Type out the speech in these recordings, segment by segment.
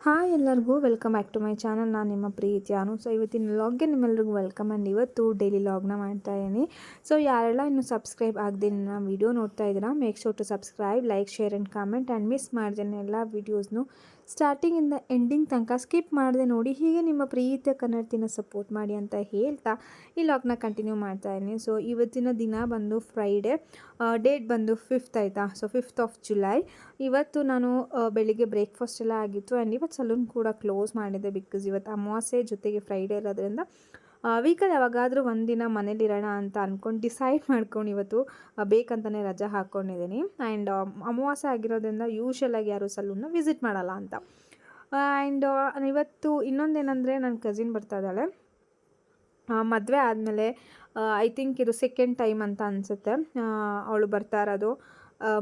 Hi ಎಲ್ಲರಿಗೂ welcome back to my channel. ನಾನು ನಿಮ್ಮ ಪ್ರೀತಿ ಅನು. ಸೊ ಇವತ್ತಿನ ಲಾಗ್ಗೆ ನಿಮ್ಮೆಲ್ಲರಿಗೂ ವೆಲ್ಕಮ್ ಆ್ಯಂಡ್ ಇವತ್ತು ಡೈಲಿ ಲಾಗ್ನ ಮಾಡ್ತಾ ಇದ್ದೀನಿ ಸೊ ಯಾರೆಲ್ಲ ಇನ್ನೂ ಸಬ್ಸ್ಕ್ರೈಬ್ ಆಗದೆ ನನ್ನ ವೀಡಿಯೋ ನೋಡ್ತಾ ಇದ್ದೀರಾ make sure to subscribe like share and comment and miss ಮಾಡ್ದೇನೆ ಎಲ್ಲ ವೀಡಿಯೋಸ್ನು ಸ್ಟಾರ್ಟಿಂಗಿಂದ ಎಂಡಿಂಗ್ ತನಕ ಸ್ಕಿಪ್ ಮಾಡಿದೆ ನೋಡಿ, ಹೀಗೆ ನಿಮ್ಮ ಪ್ರೀತಿಯ ಕನ್ನಡತಿನ ಸಪೋರ್ಟ್ ಮಾಡಿ ಅಂತ ಹೇಳ್ತಾ ಈ ಲಾಕ್ನ ಕಂಟಿನ್ಯೂ ಮಾಡ್ತಾ ಇದ್ದೀನಿ. ಸೊ ಇವತ್ತಿನ ದಿನ ಬಂದು ಫ್ರೈಡೇ ಡೇಟ್ ಬಂದು ಫಿಫ್ತ್ ಆಯಿತಾ? ಸೊ ಫಿಫ್ತ್ ಆಫ್ ಜುಲೈ ಇವತ್ತು ನಾನು ಬೆಳಿಗ್ಗೆ ಬ್ರೇಕ್ಫಾಸ್ಟ್ ಎಲ್ಲ ಆಗಿತ್ತು. ಆ್ಯಂಡ್ ಇವತ್ತು ಸಲೂನ್ ಕೂಡ ಕ್ಲೋಸ್ ಮಾಡಿದೆ ಬಿಕಾಸ್ ಇವತ್ತು ಅಮಾವಾಸ್ಯೆ ಜೊತೆಗೆ ಫ್ರೈಡೇ ಇರೋದ್ರಿಂದ ವೀಕಲ್ಲಿ ಯಾವಾಗಾದರೂ ಒಂದಿನ ಮನೇಲಿರೋಣ ಅಂತ ಅಂದ್ಕೊಂಡು ಡಿಸೈಡ್ ಮಾಡ್ಕೊಂಡು ಇವತ್ತು ಬೇಕಂತಲೇ ರಜೆ ಹಾಕ್ಕೊಂಡಿದ್ದೀನಿ ಆ್ಯಂಡ್ ಅಮಾವಾಸ್ಯೆ ಆಗಿರೋದ್ರಿಂದ ಯೂಶ್ವಲಾಗಿ ಯಾರು ಸಲೂನ್ನ ವಿಸಿಟ್ ಮಾಡಲ್ಲ ಅಂತ. ಆ್ಯಂಡ್ ಇವತ್ತು ಇನ್ನೊಂದೇನೆಂದರೆ ನನ್ನ ಕಸಿನ್ ಬರ್ತಾ ಇದ್ದಾಳೆ. ಮದುವೆ ಆದಮೇಲೆ ಐ ಥಿಂಕ್ ಇದು ಸೆಕೆಂಡ್ ಟೈಮ್ ಅಂತ ಅನಿಸುತ್ತೆ. ಅವಳು ಬರ್ತಾ ಇರೋದು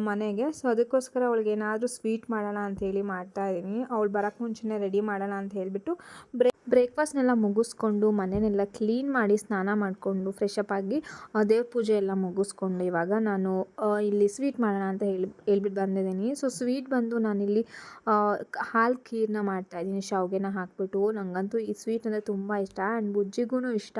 ಮನೆಗೆ. ಸೊ ಅದಕ್ಕೋಸ್ಕರ ಅವಳಿಗೆ ಏನಾದರೂ ಸ್ವೀಟ್ ಮಾಡೋಣ ಅಂಥೇಳಿ ಮಾಡ್ತಾ ಇದ್ದೀನಿ. ಅವಳು ಬರೋಕ್ಕೆ ಮುಂಚೆನೇ ರೆಡಿ ಮಾಡೋಣ ಅಂತ ಹೇಳಿಬಿಟ್ಟು ಬ್ರೇ ಬ್ರೇಕ್ಫಾಸ್ಟ್ನೆಲ್ಲ ಮುಗಿಸ್ಕೊಂಡು ಮನೆಯನ್ನೆಲ್ಲ ಕ್ಲೀನ್ ಮಾಡಿ ಸ್ನಾನ ಮಾಡಿಕೊಂಡು ಫ್ರೆಶಪ್ ಆಗಿ ದೇವ್ರ ಪೂಜೆ ಎಲ್ಲ ಮುಗಿಸ್ಕೊಂಡು ಇವಾಗ ನಾನು ಇಲ್ಲಿ ಸ್ವೀಟ್ ಮಾಡೋಣ ಅಂತ ಹೇಳಿ ಹೇಳ್ಬಿಟ್ಟು ಬಂದಿದ್ದೀನಿ. ಸೊ ಸ್ವೀಟ್ ಬಂದು ನಾನಿಲ್ಲಿ ಹಾಲು ಖೀರನ್ನ ಮಾಡ್ತಾಯಿದ್ದೀನಿ, ಶಾವಿಗೆನ ಹಾಕ್ಬಿಟ್ಟು. ನನಗಂತೂ ಈ ಸ್ವೀಟ್ ಅಂದರೆ ತುಂಬ ಇಷ್ಟ ಆ್ಯಂಡ್ ಬುಜ್ಜಿಗೂ ಇಷ್ಟ.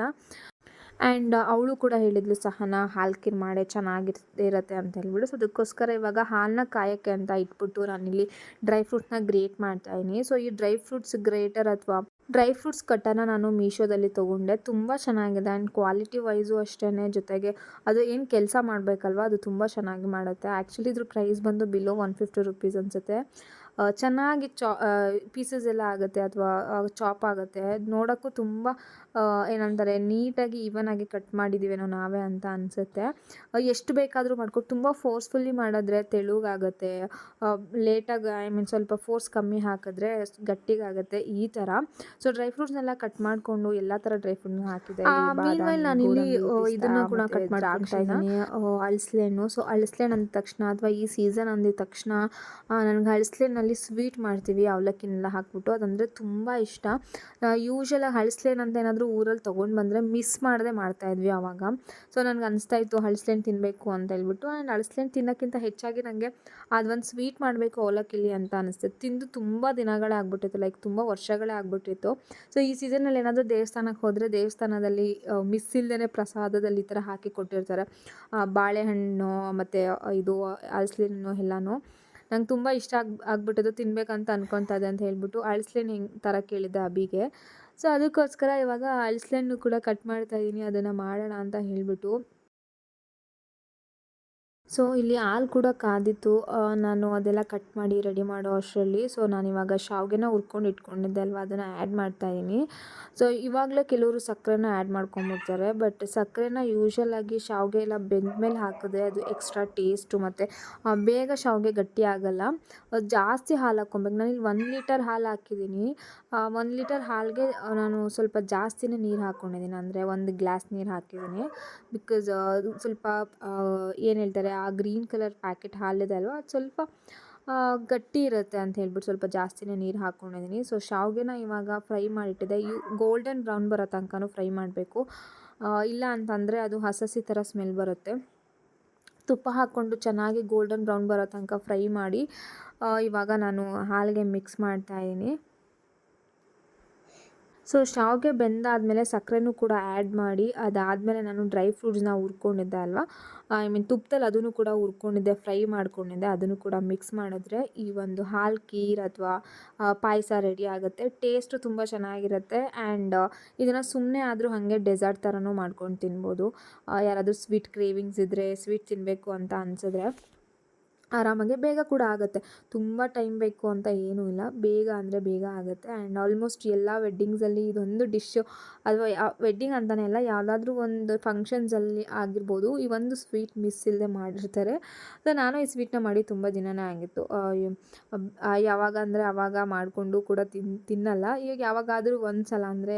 ಆ್ಯಂಡ್ ಅವಳು ಕೂಡ ಹೇಳಿದ್ಲು, ಸಹನ, ಹಾಲು ಕೀರ್ ಮಾಡೇ ಚೆನ್ನಾಗಿರ್ತ ಇರುತ್ತೆ ಅಂತ ಹೇಳ್ಬಿಟ್ಟು. ಸೊ ಅದಕ್ಕೋಸ್ಕರ ಇವಾಗ ಹಾಲನ್ನ ಕಾಯೋಕ್ಕೆ ಅಂತ ಇಟ್ಬಿಟ್ಟು ನಾನಿಲ್ಲಿ ಡ್ರೈ ಫ್ರೂಟ್ಸ್ನ ಗ್ರೇಟ್ ಮಾಡ್ತಾಯಿದ್ದೀನಿ. ಸೊ ಈ ಡ್ರೈ ಫ್ರೂಟ್ಸ್ ಗ್ರೇಟರ್ ಅಥವಾ ಡ್ರೈ ಫ್ರೂಟ್ಸ್ ಕಟ್ಟನ್ನು ನಾನು ಮೀಶೋದಲ್ಲಿ ತೊಗೊಂಡೆ. ತುಂಬ ಚೆನ್ನಾಗಿದೆ ಆ್ಯಂಡ್ ಕ್ವಾಲಿಟಿ ವೈಸು ಅಷ್ಟೇ ಜೊತೆಗೆ ಅದು ಏನು ಕೆಲಸ ಮಾಡಬೇಕಲ್ವ ಅದು ತುಂಬ ಚೆನ್ನಾಗಿ ಮಾಡುತ್ತೆ. ಆ್ಯಕ್ಚುಲಿ ಇದ್ರ ಪ್ರೈಸ್ ಬಂದು ಬಿಲೋ ಒನ್ ಫಿಫ್ಟಿ ರುಪೀಸ್ ಅನಿಸುತ್ತೆ. ಚೆನ್ನಾಗಿ ಚಾ ಪೀಸಸ್ ಎಲ್ಲ ಆಗುತ್ತೆ ಅಥವಾ ಚಾಪ್ ಆಗುತ್ತೆ. ನೋಡೋಕ್ಕೂ ತುಂಬ ಏನಂತಾರೆ ನೀಟಾಗಿ ಈವನ್ ಆಗಿ ಕಟ್ ಮಾಡಿದ್ದೀವೇನೋ ನಾವೇ ಅಂತ ಅನಿಸುತ್ತೆ. ಎಷ್ಟು ಬೇಕಾದರೂ ಮಾಡ್ಕೊಂಡು ತುಂಬ ಫೋರ್ಸ್ಫುಲ್ಲಿ ಮಾಡಿದ್ರೆ ತೆಳುಗಾಗತ್ತೆ. ಲೇಟಾಗಿ ಐ ಮೀನ್ ಸ್ವಲ್ಪ ಫೋರ್ಸ್ ಕಮ್ಮಿ ಹಾಕಿದ್ರೆ ಗಟ್ಟಿಗಾಗತ್ತೆ ಈ ಥರ ಸೊ ಡ್ರೈ ಫ್ರೂಟ್ಸ್ನೆಲ್ಲ ಕಟ್ ಮಾಡಿಕೊಂಡು ಎಲ್ಲ ಥರ ಡ್ರೈ ಫ್ರೂಟ್ನ ಹಾಕಿದೆ. ನಾನು ಇಲ್ಲಿ ಇದನ್ನು ಕೂಡ ಕಟ್ ಮಾಡಿ ಹಾಕ್ತಾ ಇದ್ದೀನಿ ಸೊ ಅಳಿಸ್ಲೇನು. ಅಂದ ತಕ್ಷಣ ಅಥವಾ ಈ ಸೀಸನ್ ಅಂದಿದ ತಕ್ಷಣ ನನಗೆ ಅಳಿಸ್ಲೇನಲ್ಲಿ ಸ್ವೀಟ್ ಮಾಡ್ತೀವಿ ಅವಲಕ್ಕಿನೆಲ್ಲ ಹಾಕ್ಬಿಟ್ಟು. ಅದಂದರೆ ತುಂಬ ಇಷ್ಟ. ಯೂಶಲಾಗಿ ಹಳಸ್ಲೇನ್ ಅಂತ ಏನಾದರೂ ಊರಲ್ಲಿ ತೊಗೊಂಡು ಬಂದರೆ ಮಿಸ್ ಮಾಡದೆ ಮಾಡ್ತಾಯಿದ್ವಿ ಆವಾಗ ಸೊ ನನಗೆ ಅನಿಸ್ತಾ ಇತ್ತು ಹಳಸ್ಲೇನ್ ತಿನ್ನಬೇಕು ಅಂತ ಹೇಳ್ಬಿಟ್ಟು. ಆ್ಯಂಡ್ ಹಳಸ್ಲೇನ್ ತಿನ್ನೋಕ್ಕಿಂತ ಹೆಚ್ಚಾಗಿ ನನಗೆ ಅದೊಂದು ಸ್ವೀಟ್ ಮಾಡಬೇಕು ಅವಲಕ್ಕಿಲಿ ಅಂತ ಅನಿಸ್ತಿತ್ತು. ತಿಂದು ತುಂಬ ದಿನಗಳೇ ಆಗ್ಬಿಟ್ಟಿತ್ತು ಲೈಕ್ ತುಂಬ ವರ್ಷಗಳೇ ಆಗ್ಬಿಟ್ಟಿತ್ತು. ಸೊ ಈ ಸೀಸನಲ್ಲಿ ಏನಾದರೂ ದೇವಸ್ಥಾನಕ್ಕೆ ಹೋದರೆ ದೇವಸ್ಥಾನದಲ್ಲಿ ಮಿಸ್ ಇಲ್ಲದೇ ಪ್ರಸಾದದಲ್ಲಿ ಈ ಥರ ಹಾಕಿ ಕೊಟ್ಟಿರ್ತಾರೆ. ಬಾಳೆಹಣ್ಣು, ಮತ್ತು ಇದು ಹಲಸಿನ ಎಲ್ಲನೂ. ನಂಗೆ ತುಂಬ ಇಷ್ಟ ಆಗಿ ಆಗ್ಬಿಟ್ಟದು ತಿನ್ಬೇಕಂತ ಅನ್ಕೊತಾ ಇದೆ ಅಂತ ಹೇಳ್ಬಿಟ್ಟು ಅಳಿಸ್ಲೇನು ಹೆಂಗೆ ಥರ ಕೇಳಿದ್ದೆ ಅಬಿಗೆ. ಸೊ ಅದಕ್ಕೋಸ್ಕರ ಇವಾಗ ಅಳಿಸ್ಲೇನು ಕೂಡ ಕಟ್ ಮಾಡ್ತಾ ಇದ್ದೀನಿ ಅದನ್ನು ಮಾಡೋಣ ಅಂತ ಹೇಳಿಬಿಟ್ಟು. ಸೊ ಇಲ್ಲಿ ಹಾಲು ಕೂಡ ಕಾದಿತ್ತು. ನಾನು ಅದೆಲ್ಲ ಕಟ್ ಮಾಡಿ ರೆಡಿ ಮಾಡೋ ಅಷ್ಟರಲ್ಲಿ. ಸೊ ನಾನು ಇವಾಗ ಶಾವಿಗೆನ ಹುರ್ಕೊಂಡು ಇಟ್ಕೊಂಡಿದ್ದೆ ಅಲ್ವಾ? ಅದನ್ನು ಆ್ಯಡ್ ಮಾಡ್ತಾಯಿದ್ದೀನಿ ಸೊ ಇವಾಗಲೇ ಕೆಲವರು ಸಕ್ಕರೆನ ಆ್ಯಡ್ ಮಾಡ್ಕೊಂಬಿಡ್ತಾರೆ. ಬಟ್ ಸಕ್ಕರೆನ ಯೂಶಲ್ ಆಗಿ ಶಾವಿಗೆ ಎಲ್ಲ ಬೆಂದ್ಮೇಲೆ ಹಾಕಿದ್ರೆ ಅದು ಎಕ್ಸ್ಟ್ರಾ ಟೇಸ್ಟು ಮತ್ತು ಬೇಗ ಶಾವಿಗೆ ಗಟ್ಟಿ ಆಗಲ್ಲ. ಜಾಸ್ತಿ ಹಾಲು ಹಾಕ್ಕೊಬೇಕು. ಇಲ್ಲಿ ಒಂದು ಲೀಟರ್ ಹಾಲು ಹಾಕಿದ್ದೀನಿ ಒಂದು ಲೀಟರ್ ಹಾಲಿಗೆ ನಾನು ಸ್ವಲ್ಪ ಜಾಸ್ತಿನೇ ನೀರು ಹಾಕ್ಕೊಂಡಿದ್ದೀನಿ ಅಂದರೆ ಒಂದು ಗ್ಲಾಸ್ ನೀರು ಹಾಕಿದ್ದೀನಿ ಬಿಕಾಸ್ ಸ್ವಲ್ಪ ಏನು ಹೇಳ್ತಾರೆ ಆ ಗ್ರೀನ್ ಕಲರ್ ಪ್ಯಾಕೆಟ್ ಹಾಲಿದೆ ಅಲ್ವಾ? ಅದು ಸ್ವಲ್ಪ ಗಟ್ಟಿ ಇರುತ್ತೆ ಅಂತ ಹೇಳ್ಬಿಟ್ಟು ಸ್ವಲ್ಪ ಜಾಸ್ತಿನೇ ನೀರು ಹಾಕ್ಕೊಂಡಿದ್ದೀನಿ ಸೊ ಶಾವಿಗೆನ ಇವಾಗ ಫ್ರೈ ಮಾಡಿಟ್ಟಿದೆ ಈ ಗೋಲ್ಡನ್ ಬ್ರೌನ್ ಬರೋ ತನಕನೂ ಫ್ರೈ ಮಾಡಬೇಕು. ಇಲ್ಲ ಅಂತಂದರೆ ಅದು ಹಸಸಿ ಥರ ಸ್ಮೆಲ್ ಬರುತ್ತೆ. ತುಪ್ಪ ಹಾಕ್ಕೊಂಡು ಚೆನ್ನಾಗಿ ಗೋಲ್ಡನ್ ಬ್ರೌನ್ ಬರೋ ತನಕ ಫ್ರೈ ಮಾಡಿ ಇವಾಗ ನಾನು ಹಾಲಿಗೆ ಮಿಕ್ಸ್ ಮಾಡ್ತಾ ಇದ್ದೀನಿ. ಸೊ ಶಾವಿಗೆ ಬೆಂದಾದಮೇಲೆ ಸಕ್ಕರೆನೂ ಕೂಡ ಆ್ಯಡ್ ಮಾಡಿ, ಅದಾದಮೇಲೆ ನಾನು ಡ್ರೈ ಫ್ರೂಟ್ಸ್ನ ಹುರ್ಕೊಂಡಿದ್ದೆ ಅಲ್ವಾ? ಐ ಮೀನ್ ತುಪ್ಪದಲ್ಲಿ ಅದನ್ನು ಕೂಡ ಹುರ್ಕೊಂಡಿದ್ದೆ ಫ್ರೈ ಮಾಡ್ಕೊಂಡಿದ್ದೆ ಅದನ್ನು ಕೂಡ ಮಿಕ್ಸ್ ಮಾಡಿದ್ರೆ ಈ ಒಂದು ಹಾಲು ಖೀರ್ ಅಥವಾ ಪಾಯಸ ರೆಡಿ ಆಗುತ್ತೆ. ಟೇಸ್ಟು ತುಂಬ ಚೆನ್ನಾಗಿರುತ್ತೆ ಆ್ಯಂಡ್ ಇದನ್ನು ಸುಮ್ಮನೆ ಆದರೂ ಹಾಗೆ ಡೆಸರ್ಟ್ ಥರನೂ ಮಾಡ್ಕೊಂಡು ತಿನ್ಬೋದು. ಯಾರಾದರೂ ಸ್ವೀಟ್ ಕ್ರೇವಿಂಗ್ಸ್ ಇದ್ದರೆ ಸ್ವೀಟ್ ತಿನ್ನಬೇಕು ಅಂತ ಅನಿಸಿದ್ರೆ. ಆರಾಮಾಗಿ ಬೇಗ ಕೂಡ ಆಗುತ್ತೆ. ತುಂಬ ಟೈಮ್ ಬೇಕು ಅಂತ ಏನೂ ಇಲ್ಲ. ಬೇಗ ಅಂದರೆ ಬೇಗ ಆಗುತ್ತೆ. ಆ್ಯಂಡ್ ಆಲ್ಮೋಸ್ಟ್ ಎಲ್ಲ ವೆಡ್ಡಿಂಗ್ಸಲ್ಲಿ ಇದೊಂದು ಡಿಶ್ಶು ಅಥವಾ ವೆಡ್ಡಿಂಗ್ ಅಂತಲೇ ಅಲ್ಲ, ಯಾವುದಾದ್ರೂ ಒಂದು ಫಂಕ್ಷನ್ಸಲ್ಲಿ ಆಗಿರ್ಬೋದು, ಈ ಒಂದು ಸ್ವೀಟ್ ಮಿಸ್ ಇಲ್ಲದೆ ಮಾಡಿರ್ತಾರೆ. ಸೊ ನಾನು ಈ ಸ್ವೀಟ್ನ ಮಾಡಿ ತುಂಬ ದಿನನೇ ಆಗಿತ್ತು. ಯಾವಾಗ ಅಂದರೆ ಆವಾಗ ಮಾಡಿಕೊಂಡು ಕೂಡ ತಿನ್, ತಿನ್ನಲ್ಲ. ಈಗ ಯಾವಾಗಾದರೂ ಒಂದು ಸಲ ಅಂದರೆ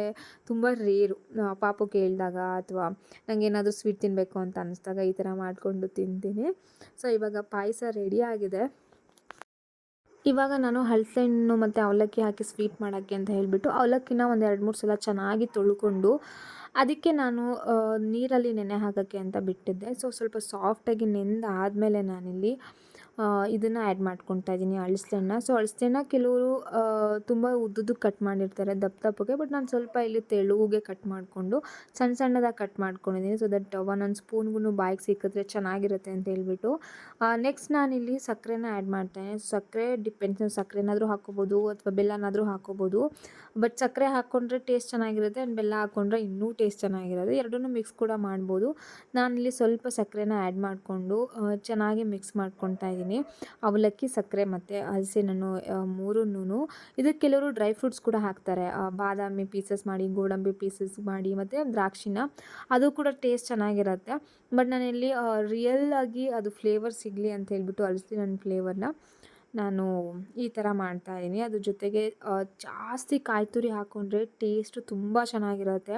ತುಂಬ ರೇರು ಪಾಪು ಕೇಳಿದಾಗ ಅಥವಾ ನನಗೇನಾದರೂ ಸ್ವೀಟ್ ತಿನ್ನಬೇಕು ಅಂತ ಅನ್ನಿಸ್ದಾಗ ಈ ಥರ ಮಾಡಿಕೊಂಡು ತಿಂತೀನಿ. ಸೊ ಇವಾಗ ಪಾಯಸ ರೆಡಿ ಆಗಿದೆ ಇವಾಗ ನಾನು ಹಲಸೆಹಣ್ಣು ಮತ್ತು ಅವಲಕ್ಕಿ ಹಾಕಿ ಸ್ವೀಟ್ ಮಾಡೋಕ್ಕೆ ಅಂತ ಹೇಳಿಬಿಟ್ಟು ಅವಲಕ್ಕಿನ ಒಂದು ಎರಡು ಮೂರು ಸಲ ಚೆನ್ನಾಗಿ ತೊಳ್ಕೊಂಡು ಅದಕ್ಕೆ ನಾನು ನೀರಲ್ಲಿ ನೆನೆ ಹಾಕೋಕ್ಕೆ ಅಂತ ಬಿಟ್ಟಿದ್ದೆ. ಸೊ ಸ್ವಲ್ಪ ಸಾಫ್ಟಾಗಿ ನೆಂದಾದಮೇಲೆ ನಾನಿಲ್ಲಿ ಇದನ್ನು ಆ್ಯಡ್ ಮಾಡ್ಕೊತಾ ಇದ್ದೀನಿ ಅಳಸೆನ ಸೊ ಅಳಸೆನ ಕೆಲವರು ತುಂಬ ಉದ್ದುದ್ದು ಕಟ್ ಮಾಡಿರ್ತಾರೆ, ದಪ್ಪ ದಪ್ಪಗೆ. ಬಟ್ ನಾನು ಸ್ವಲ್ಪ ಇಲ್ಲಿ ತೆಳುಗೆ ಕಟ್ ಮಾಡಿಕೊಂಡು ಸಣ್ಣ ಸಣ್ಣದಾಗಿ ಕಟ್ ಮಾಡ್ಕೊಂಡಿದ್ದೀನಿ ಸೊ ದಟ್ ಒಂದೊಂದು ಸ್ಪೂನ್ಗೂ ಬಾಯಿಗೆ ಸಿಕ್ಕಿದ್ರೆ ಚೆನ್ನಾಗಿರುತ್ತೆ ಅಂತ ಹೇಳ್ಬಿಟ್ಟು. ನೆಕ್ಸ್ಟ್ ನಾನಿಲ್ಲಿ ಸಕ್ಕರೆನ ಆ್ಯಡ್ ಮಾಡ್ತೇನೆ. ಸಕ್ಕರೆ ಡಿಪೆಂಡ್ಸ್ ಸಕ್ಕರೆನಾದರೂ ಹಾಕೋಬೋದು ಅಥವಾ ಬೆಲ್ಲನಾದರೂ ಹಾಕೋಬೋದು ಬಟ್ ಸಕ್ಕರೆ ಹಾಕ್ಕೊಂಡ್ರೆ ಟೇಸ್ಟ್ ಚೆನ್ನಾಗಿರುತ್ತೆ ಆ್ಯಂಡ್ ಬೆಲ್ಲ ಹಾಕ್ಕೊಂಡ್ರೆ ಇನ್ನೂ ಟೇಸ್ಟ್ ಚೆನ್ನಾಗಿರೋದು ಎರಡನ್ನೂ ಮಿಕ್ಸ್ ಕೂಡ ಮಾಡ್ಬೋದು. ನಾನಿಲ್ಲಿ ಸ್ವಲ್ಪ ಸಕ್ಕರೆನ ಆ್ಯಡ್ ಮಾಡಿಕೊಂಡು ಚೆನ್ನಾಗಿ ಮಿಕ್ಸ್ ಮಾಡ್ಕೊತಾ ಇದ್ದೀನಿ ಅವಲಕ್ಕಿ, ಸಕ್ಕರೆ ಮತ್ತು ಹಲಸಿನಣ್ಣು ಮೂರನ್ನೂ ಇದಕ್ಕೆ ಕೆಲವರು ಡ್ರೈ ಫ್ರೂಟ್ಸ್ ಕೂಡ ಹಾಕ್ತಾರೆ. ಬಾದಾಮಿ ಪೀಸಸ್ ಮಾಡಿ, ಗೋಡಂಬಿ ಪೀಸಸ್ ಮಾಡಿ ಮತ್ತು ದ್ರಾಕ್ಷಿನ. ಅದು ಕೂಡ ಟೇಸ್ಟ್ ಚೆನ್ನಾಗಿರುತ್ತೆ. ಬಟ್ ನಾನಿಲ್ಲಿ ರಿಯಲ್ ಆಗಿ ಅದು ಫ್ಲೇವರ್ ಸಿಗಲಿ ಅಂತ ಹೇಳ್ಬಿಟ್ಟು ಹಲಸಿನ ಫ್ಲೇವರ್ನ ನಾನು ಈ ಥರ ಮಾಡ್ತಾಯಿದ್ದೀನಿ ಅದ್ರ ಜೊತೆಗೆ ಜಾಸ್ತಿ ಕಾಯಿ ತುರಿ ಹಾಕ್ಕೊಂಡ್ರೆ ಟೇಸ್ಟು ತುಂಬ ಚೆನ್ನಾಗಿರುತ್ತೆ.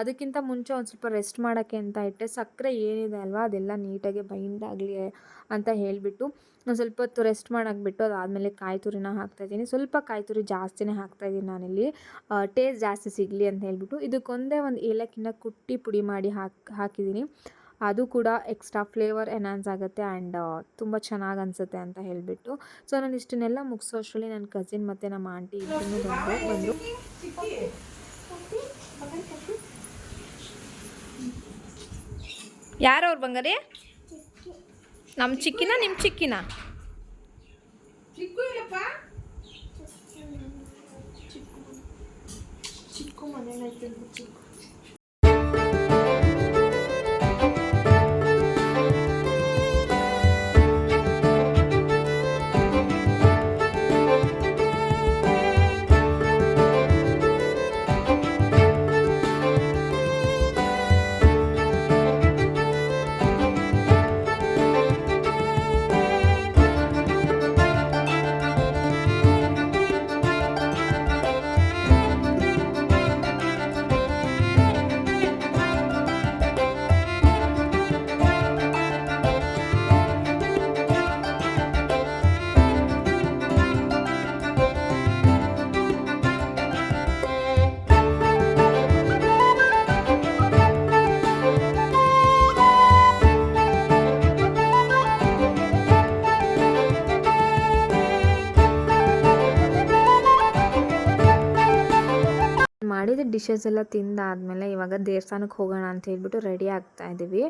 ಅದಕ್ಕಿಂತ ಮುಂಚೆ ಒಂದು ಸ್ವಲ್ಪ ರೆಸ್ಟ್ ಮಾಡೋಕ್ಕೆ ಅಂತ ಇಟ್ಟೆ ಸಕ್ಕರೆ ಏನಿದೆ ಅಲ್ವಾ, ಅದೆಲ್ಲ ನೀಟಾಗಿ ಬೈಂಡ್ ಆಗಲಿ ಅಂತ ಹೇಳಿಬಿಟ್ಟು, ಒಂದು ಸ್ವಲ್ಪ ಹೊತ್ತು ರೆಸ್ಟ್ ಮಾಡಾಕ್ಬಿಟ್ಟು ಅದಾದಮೇಲೆ ಕಾಯಿ ತುರಿನ ಹಾಕ್ತಾಯಿದ್ದೀನಿ ಸ್ವಲ್ಪ ಕಾಯಿ ತುರಿ ಜಾಸ್ತಿನೇ ಹಾಕ್ತಾಯಿದ್ದೀನಿ ನಾನಿಲ್ಲಿ. ಟೇಸ್ಟ್ ಜಾಸ್ತಿ ಸಿಗಲಿ ಅಂತ ಹೇಳಿಬಿಟ್ಟು ಇದಕ್ಕೊಂದೇ ಒಂದು ಏಲಕ್ಕಿನ ಕುಟ್ಟಿ ಪುಡಿ ಮಾಡಿ ಹಾಕಿ, ಹಾಕಿದ್ದೀನಿ. ಅದು ಕೂಡ ಎಕ್ಸ್ಟ್ರಾ ಫ್ಲೇವರ್ ಎನ್ಹಾನ್ಸ್ ಆಗುತ್ತೆ ಆ್ಯಂಡ್ ತುಂಬ ಚೆನ್ನಾಗಿ ಅನಿಸುತ್ತೆ ಅಂತ ಹೇಳಿಬಿಟ್ಟು. ಸೊ ನಾನು ಇಷ್ಟನ್ನೆಲ್ಲ ಮುಗಿಸೋ ಅಷ್ಟರಲ್ಲಿ ನನ್ನ ಕಸಿನ್ ಮತ್ತು ನಮ್ಮ ಆಂಟಿ ಇಬ್ಬರೂ ಬಂದು ಯಾರವ್ರು ಬಂಗಾರಿ? ನಮ್ಮ ಚಿಕ್ಕಿನ ನಿಮ್ಮ ಚಿಕ್ಕಿನ? ಚಿಕ್ಕು ಮನೇಲಿ ಡಿಶಸ್ ಎಲ್ಲ ತಿಂದಾದಮೇಲೆ ಇವಾಗ ದೇವಸ್ಥಾನಕ್ಕೆ ಹೋಗೋಣ ಅಂತ ಹೇಳ್ಬಿಟ್ಟು ರೆಡಿ ಆಗ್ತಾ ಇದ್ದೀವಿ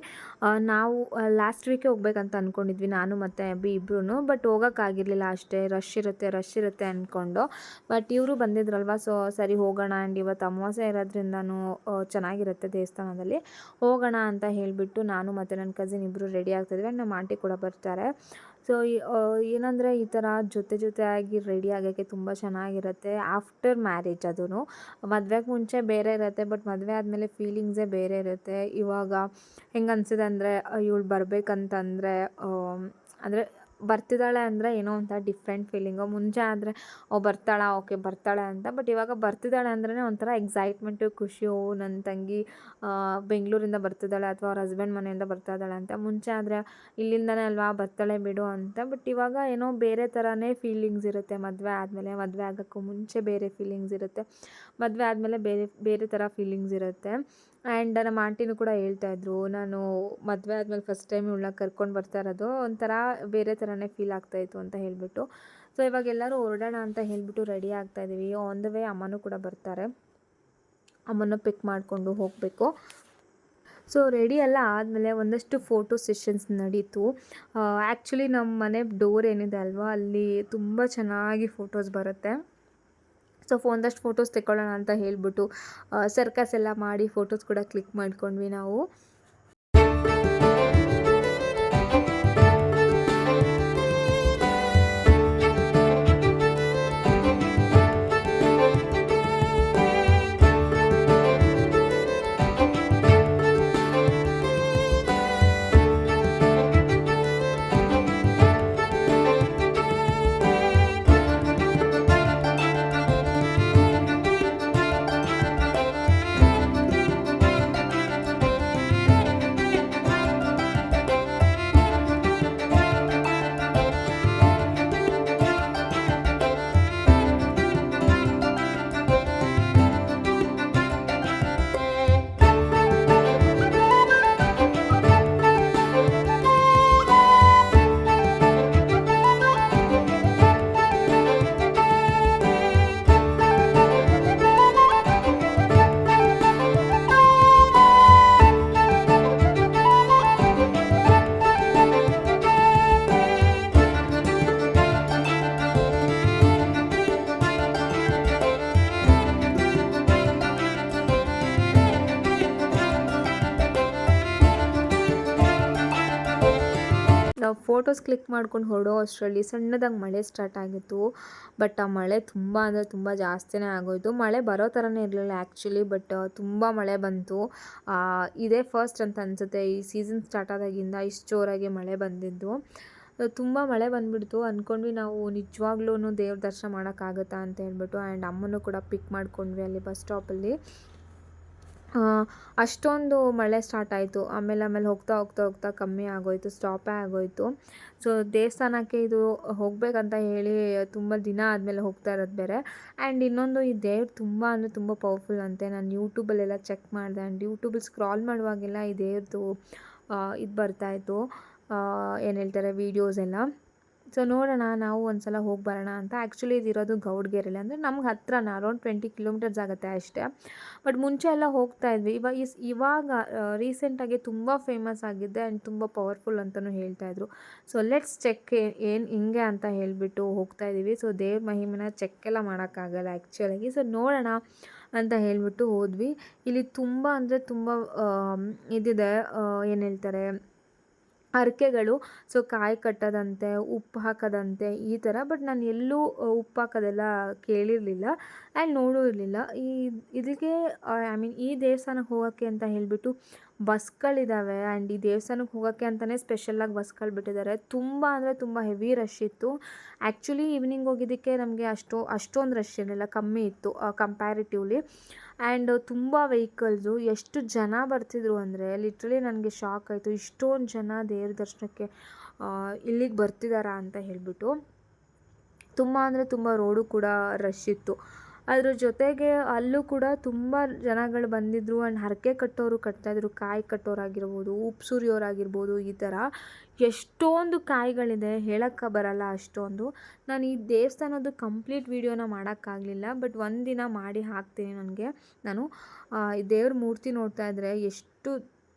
ನಾವು ಲಾಸ್ಟ್ ವೀಕೆ ಹೋಗ್ಬೇಕಂತ ಅಂದ್ಕೊಂಡಿದ್ವಿ ನಾನು ಮತ್ತು ಅಬ್ಬಿ ಇಬ್ಬರೂ ಬಟ್ ಹೋಗೋಕ್ಕಾಗಿರಲಿಲ್ಲ ಅಷ್ಟೇ. ರಶ್ ಇರುತ್ತೆ ರಶ್ ಇರುತ್ತೆ ಅಂದ್ಕೊಂಡು ಬಟ್ ಇವರು ಬಂದಿದ್ರಲ್ವ ಸೊ ಸರಿ ಹೋಗೋಣ ಆ್ಯಂಡ್ ಇವತ್ತು ಅಮಾವಾಸ್ಯೆ ಇರೋದ್ರಿಂದನೂ ಚೆನ್ನಾಗಿರುತ್ತೆ ದೇವಸ್ಥಾನದಲ್ಲಿ. ಹೋಗೋಣ ಅಂತ ಹೇಳಿಬಿಟ್ಟು ನಾನು ಮತ್ತು ನನ್ನ ಕಸಿನ್ ಇಬ್ಬರು ರೆಡಿ ಆಗ್ತಾಯಿದ್ವಿ ಆ್ಯಂಡ್ ನಮ್ಮ ಆಂಟಿ ಕೂಡ ಬರ್ತಾರೆ. ಸೊ ಏನಂದರೆ ಈ ಥರ ಜೊತೆ ಜೊತೆಯಾಗಿ ರೆಡಿ ಆಗೋಕ್ಕೆ ತುಂಬ ಚೆನ್ನಾಗಿರುತ್ತೆ ಆಫ್ಟರ್ ಮ್ಯಾರೇಜ್ ಅದೂ ಮದುವೆಗೆ ಮುಂಚೆ ಬೇರೆ ಇರುತ್ತೆ ಬಟ್ ಮದುವೆ ಆದಮೇಲೆ ಫೀಲಿಂಗ್ಸೇ ಬೇರೆ ಇರುತ್ತೆ. ಇವಾಗ ಹೆಂಗೆ ಅನ್ಸಿದೆ ಅಂದರೆ ಇವಳು ಬರಬೇಕಂತಂದರೆ ಅಂದರೆ ಬರ್ತಿದ್ದಾಳೆ ಅಂದರೆ ಏನೋ ಒಂಥರ ಡಿಫ್ರೆಂಟ್ ಫೀಲಿಂಗು ಮುಂಚೆ ಆದರೆ, ಓ, ಬರ್ತಾಳ, ಓಕೆ, ಬರ್ತಾಳೆ ಅಂತ. ಬಟ್ ಇವಾಗ ಬರ್ತಿದ್ದಾಳೆ ಅಂದ್ರೇ ಒಂಥರ ಎಕ್ಸೈಟ್ಮೆಂಟು ಖುಷಿ ಓ ನನ್ನ ತಂಗಿ ಬೆಂಗಳೂರಿಂದ ಬರ್ತಿದ್ದಾಳೆ ಅಥವಾ ಅವ್ರ ಹಸ್ಬೆಂಡ್ ಮನೆಯಿಂದ ಬರ್ತಾ ಇದ್ದಾಳೆ ಅಂತ. ಮುಂಚೆ ಆದರೆ, ಇಲ್ಲಿಂದನೇ ಅಲ್ವಾ, ಬರ್ತಾಳೆ ಬಿಡು ಅಂತ. ಬಟ್ ಇವಾಗ ಏನೋ ಬೇರೆ ಥರನೇ ಫೀಲಿಂಗ್ಸ್ ಇರುತ್ತೆ. ಮದುವೆ ಆದಮೇಲೆ, ಮದುವೆ ಆಗೋಕ್ಕೂ ಮುಂಚೆ ಬೇರೆ ಫೀಲಿಂಗ್ಸ್ ಇರುತ್ತೆ. ಮದುವೆ ಆದಮೇಲೆ ಬೇರೆ ಬೇರೆ ಥರ ಫೀಲಿಂಗ್ಸ್ ಇರುತ್ತೆ. ಆ್ಯಂಡ್ ನಮ್ಮ ಆಂಟಿನೂ ಕೂಡ ಹೇಳ್ತಾ ಇದ್ರು, ನಾನು ಮದುವೆ ಆದಮೇಲೆ ಫಸ್ಟ್ ಟೈಮ್ ಇವಳನ್ನ ಕರ್ಕೊಂಡು ಬರ್ತಾ ಇರೋದು, ಒಂಥರ ಬೇರೆ ಥರನೇ ಫೀಲ್ ಆಗ್ತಾಯಿತ್ತು ಅಂತ ಹೇಳಿಬಿಟ್ಟು. ಸೊ ಇವಾಗ ಎಲ್ಲರೂ ಹೊರಡೋಣ ಅಂತ ಹೇಳಿಬಿಟ್ಟು ರೆಡಿ ಆಗ್ತಾಯಿದ್ದೀವಿ ಆನ್ ದ ವೇ ಅಮ್ಮನೂ ಕೂಡ ಬರ್ತಾರೆ. ಅಮ್ಮನ ಪಿಕ್ ಮಾಡಿಕೊಂಡು ಹೋಗಬೇಕು. ಸೊ ರೆಡಿ ಎಲ್ಲ ಆದಮೇಲೆ ಒಂದಷ್ಟು ಫೋಟೋ ಸೆಷನ್ಸ್ ನಡೀತು. ಆ್ಯಕ್ಚುಲಿ ನಮ್ಮ ಮನೆ ಡೋರ್ ಏನಿದೆ ಅಲ್ವಾ, ಅಲ್ಲಿ ತುಂಬ ಚೆನ್ನಾಗಿ ಫೋಟೋಸ್ ಬರುತ್ತೆ. ಸೊ ಒಂದಷ್ಟು ಫೋಟೋಸ್ ತೆಕ್ಕೊಳ್ಳೋಣ ಅಂತ ಹೇಳಿಬಿಟ್ಟು ಸರ್ಕಸ್ ಎಲ್ಲ ಮಾಡಿ ಫೋಟೋಸ್ ಕೂಡ ಕ್ಲಿಕ್ ಮಾಡ್ಕೊಂಡ್ವಿ ನಾವು. ಫೋಟೋಸ್ ಕ್ಲಿಕ್ ಮಾಡ್ಕೊಂಡು ಹೊರಡೋ ಅಷ್ಟರಲ್ಲಿ ಸಣ್ಣದಾಗಿ ಮಳೆ ಸ್ಟಾರ್ಟ್ ಆಗಿತ್ತು. ಬಟ್ ಆ ಮಳೆ ತುಂಬ ಅಂದರೆ ತುಂಬ ಜಾಸ್ತಿನೇ ಆಗೋಯಿತು. ಮಳೆ ಬರೋ ಥರನೇ ಇರಲಿಲ್ಲ ಆ್ಯಕ್ಚುಲಿ ಬಟ್ ತುಂಬ ಮಳೆ ಬಂತು. ಇದೇ ಫಸ್ಟ್ ಅಂತ ಅನಿಸುತ್ತೆ. ಈ ಸೀಸನ್ ಸ್ಟಾರ್ಟ್ ಆದಾಗಿಂದ ಇಷ್ಟು ಜೋರಾಗಿ ಮಳೆ ಬಂದಿದ್ದು. ತುಂಬ ಮಳೆ ಬಂದುಬಿಡ್ತು. ಅಂದ್ಕೊಂಡ್ವಿ ನಾವು ನಿಜವಾಗ್ಲೂ ದೇವ್ರ ದರ್ಶನ ಮಾಡೋಕ್ಕಾಗತ್ತಾ ಅಂತ ಹೇಳ್ಬಿಟ್ಟು ಆ್ಯಂಡ್ ಅಮ್ಮನೂ ಕೂಡ ಪಿಕ್ ಮಾಡ್ಕೊಂಡ್ವಿ ಅಲ್ಲಿ ಬಸ್ ಸ್ಟಾಪಲ್ಲಿ ಅಷ್ಟೊಂದು ಮಳೆ ಸ್ಟಾರ್ಟ್ ಆಯಿತು. ಆಮೇಲೆ ಆಮೇಲೆ ಹೋಗ್ತಾ ಹೋಗ್ತಾ ಹೋಗ್ತಾ ಕಮ್ಮಿ ಆಗೋಯಿತು ಸ್ಟಾಪೇ ಆಗೋಯಿತು. ಸೊ ದೇವಸ್ಥಾನಕ್ಕೆ ಇದು ಹೋಗಬೇಕಂತ ಹೇಳಿ ತುಂಬ ದಿನ ಆದಮೇಲೆ ಹೋಗ್ತಾ ಇರೋದು ಬೇರೆ. ಆ್ಯಂಡ್ ಇನ್ನೊಂದು, ಈ ದೇವ್ರು ತುಂಬ ಅಂದರೆ ತುಂಬ ಪವರ್ಫುಲ್ ಅಂತೆ. ನಾನು ಯೂಟ್ಯೂಬಲ್ಲೆಲ್ಲ ಚೆಕ್ ಮಾಡಿದೆ. ಆ್ಯಂಡ್ ಯೂಟ್ಯೂಬಲ್ಲಿ ಸ್ಕ್ರಾಲ್ ಮಾಡುವಾಗೆಲ್ಲ ಈ ದೇವ್ರದ್ದು ಇದು ಬರ್ತಾಯಿತ್ತು ಏನು ಹೇಳ್ತಾರೆ ವೀಡಿಯೋಸ್ ಎಲ್ಲ. ಸೊ ನೋಡೋಣ, ನಾವು ಒಂದು ಸಲ ಹೋಗಿ ಬರೋಣ ಅಂತ. ಆ್ಯಕ್ಚುಲಿ ಇದಿರೋದು ಗೌಡ್ಗೆರೆಲಿ. ಅಂದರೆ ನಮ್ಗೆ ಹತ್ರನ ಅರೌಂಡ್ ಟ್ವೆಂಟಿ ಕಿಲೋಮೀಟರ್ಸ್ ಆಗುತ್ತೆ ಅಷ್ಟೇ. ಬಟ್ ಮುಂಚೆ ಎಲ್ಲ ಹೋಗ್ತಾ ಇದ್ವಿ. ಇವಾಗ ಇಸ್ ಇವಾಗ ರೀಸೆಂಟಾಗಿ ತುಂಬ ಫೇಮಸ್ ಆಗಿದೆ ಆ್ಯಂಡ್ ತುಂಬ ಪವರ್ಫುಲ್ ಅಂತಲೂ ಹೇಳ್ತಾಯಿದ್ರು ಸೊ ಲೆಟ್ಸ್ ಚೆಕ್ ಏನು ಹಿಂಗೆ ಅಂತ ಹೇಳಿಬಿಟ್ಟು ಹೋಗ್ತಾ ಇದ್ದೀವಿ. ಸೊ ದೇವ್ರ ಮಹಿಮನ ಚೆಕ್ ಎಲ್ಲ ಮಾಡೋಕ್ಕಾಗಲ್ಲ ಆ್ಯಕ್ಚುಲಾಗಿ ಸೊ ನೋಡೋಣ ಅಂತ ಹೇಳಿಬಿಟ್ಟು ಹೋದ್ವಿ. ಇಲ್ಲಿ ತುಂಬ ಅಂದರೆ ತುಂಬ ಇದಿದೆ. ಏನು ಹೇಳ್ತಾರೆ? ಹರಕೆಗಳು ಸೊ ಕಾಯಿ ಕಟ್ಟೋದಂತೆ, ಉಪ್ಪು ಹಾಕೋದಂತೆ ಈ ಥರ ಬಟ್ ನಾನು ಎಲ್ಲೂ ಉಪ್ಪು ಹಾಕೋದೆಲ್ಲ ಕೇಳಿರಲಿಲ್ಲ ಆ್ಯಂಡ್ ನೋಡೂ ಇರಲಿಲ್ಲ ಈ ಇದಕ್ಕೆ ಐ ಮೀನ್ ಈ ದೇವಸ್ಥಾನಕ್ಕೆ ಹೋಗೋಕ್ಕೆ ಅಂತ ಹೇಳಿಬಿಟ್ಟು ಬಸ್ಗಳಿದ್ದಾವೆ ಆ್ಯಂಡ್ ಈ ದೇವಸ್ಥಾನಕ್ಕೆ ಹೋಗೋಕ್ಕೆ ಅಂತಲೇ ಸ್ಪೆಷಲಾಗಿ ಬಸ್ಗಳು ಬಿಟ್ಟಿದ್ದಾರೆ ತುಂಬ ಅಂದರೆ ತುಂಬ ಹೆವಿ ರಶ್ ಇತ್ತು. ಆ್ಯಕ್ಚುಲಿ ಈವ್ನಿಂಗ್ ಹೋಗಿದ್ದಕ್ಕೆ ನಮಗೆ ಅಷ್ಟು, ಅಷ್ಟೊಂದು ರಶ್ ಇರಲಿಲ್ಲ, ಕಮ್ಮಿ ಇತ್ತು ಕಂಪ್ಯಾರಿಟಿವ್ಲಿ ಆ್ಯಂಡ್ ತುಂಬ ವೆಹಿಕಲ್ಸು ಎಷ್ಟು ಜನ ಬರ್ತಿದ್ರು ಅಂದರೆ ಲಿಟ್ರಲಿ ನನಗೆ ಶಾಕ್ ಆಯಿತು. ಇಷ್ಟೊಂದು ಜನ ದೇವ್ರ ದರ್ಶನಕ್ಕೆ ಇಲ್ಲಿಗೆ ಬರ್ತಿದ್ದಾರಾ ಅಂತ ಹೇಳಿಬಿಟ್ಟು ತುಂಬ ಅಂದರೆ ತುಂಬ ರೋಡು ಕೂಡ ರಶ್ ಇತ್ತು. ಅದ್ರ ಜೊತೆಗೆ ಅಲ್ಲೂ ಕೂಡ ತುಂಬ ಜನಗಳು ಬಂದಿದ್ದರು ಆ್ಯಂಡ್ ಹರಕೆ ಕಟ್ಟೋರು ಕಟ್ತಾಯಿದ್ರು ಕಾಯಿ ಕಟ್ಟೋರಾಗಿರ್ಬೋದು, ಉಪ್ಪು ಸುರಿಯೋರಾಗಿರ್ಬೋದು, ಈ ಥರ ಎಷ್ಟೊಂದು ಕಾಯಿಗಳಿದೆ. ಹೇಳೋಕ್ಕೆ ಬರಲ್ಲ ಅಷ್ಟೊಂದು. ನಾನು ಈ ದೇವಸ್ಥಾನದ್ದು ಕಂಪ್ಲೀಟ್ ವೀಡಿಯೋನ ಮಾಡೋಕ್ಕಾಗಲಿಲ್ಲ. ಬಟ್ ಒಂದಿನ ಮಾಡಿ ಹಾಕ್ತೀನಿ ನನಗೆ. ನಾನು ಈ ದೇವ್ರ ಮೂರ್ತಿ ನೋಡ್ತಾ ಇದ್ದರೆ ಎಷ್ಟು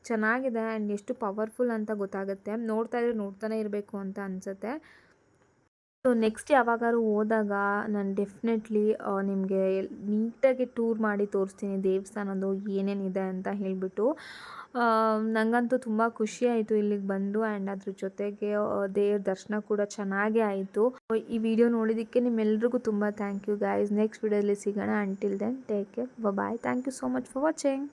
ಚೆನ್ನಾಗಿದೆ. ಆ್ಯಂಡ್ ಎಷ್ಟು ಪವರ್ಫುಲ್ ಅಂತ ಗೊತ್ತಾಗುತ್ತೆ. ನೋಡ್ತಾ ಇದ್ರೆ ನೋಡ್ತಾನೆ ಇರಬೇಕು ಅಂತ ಅನಿಸುತ್ತೆ. ಸೊ ನೆಕ್ಸ್ಟ್ ಯಾವಾಗಾದ್ರೂ ಹೋದಾಗ ನಾನು ಡೆಫಿನೆಟ್ಲಿ ನಿಮಗೆ ನೀಟಾಗಿ ಟೂರ್ ಮಾಡಿ ತೋರಿಸ್ತೀನಿ ದೇವಸ್ಥಾನದ್ದು ಏನೇನಿದೆ ಅಂತ ಹೇಳಿಬಿಟ್ಟು. ನನಗಂತೂ ತುಂಬ ಖುಷಿ ಆಯಿತು ಇಲ್ಲಿಗೆ ಬಂದು ಆ್ಯಂಡ್ ಅದ್ರ ಜೊತೆಗೆ ದೇವ್ರ ದರ್ಶನ ಕೂಡ ಚೆನ್ನಾಗೇ ಆಯಿತು. ಈ ವಿಡಿಯೋ ನೋಡಿದ್ದಕ್ಕೆ ನಿಮ್ಮೆಲ್ರಿಗೂ ತುಂಬ ಥ್ಯಾಂಕ್ ಯು ಗಾಯ್ಸ್ ನೆಕ್ಸ್ಟ್ ವಿಡಿಯೋಲಿ ಸಿಗೋಣ. Until then take care bye thank you so much for watching